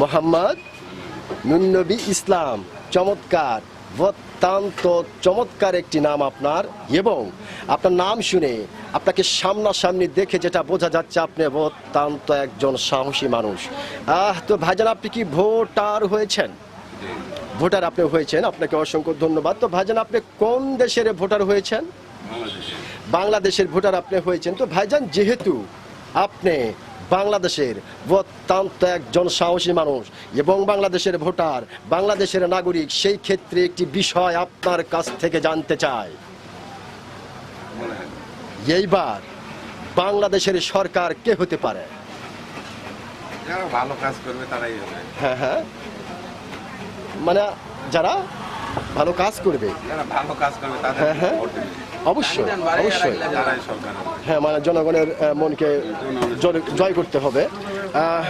মোহাম্মদ নুনবী ইসলাম চমৎকার। অত্যন্ত চমৎকার একটি নাম আপনার এবং আপনার নাম শুনে আপনাকে সামনাসামনি দেখে যেটা বোঝা যাচ্ছে আপনি অত্যন্ত একজন সাহসী মানুষ। আহ তো ভাইজান আপনি কি ভোটার হয়েছেন? ভোটার আপনি হয়েছেন আপনাকে অসংখ্য ধন্যবাদ। তো ভাইজান আপনি কোন দেশের ভোটার হয়েছেন? বাংলাদেশের ভোটার আপনি হয়েছেন। তো ভাইজান যেহেতু আপনি বাংলাদেশের অত্যন্ত একজন সাহসী মানুষ এবং বাংলাদেশের ভোটার বাংলাদেশের নাগরিক সেই ক্ষেত্রে একটি বিষয় আপনার কাছ থেকে জানতে চায় এইবার বাংলাদেশের সরকার কে হতে পারে? ভালো কাজ করবে তারাই হবে। হ্যাঁ হ্যাঁ। মানে যারা ভালো কাজ করবে। ভালো কাজ করবে হ্যাঁ, হ্যাঁ। অবশ্যই অবশ্যই। হ্যাঁ মানে জনগণের মনকে জয়- করতে হবে। হ্যাঁ।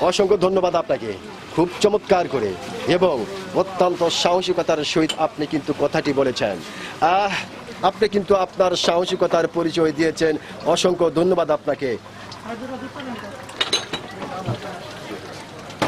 অসংখ্য ধন্যবাদ আপনাকে। খুব চমৎকার করে। এবং অত্যন্ত সাহসিকতার সহিত আপনি কিন্তু কথাটি বলেছেন। আহ, আপনি কিন্তু আপনার সাহসিকতার পরিচয় দিয়েছেন। অসংখ্য ধন্যবাদ আপনাকে।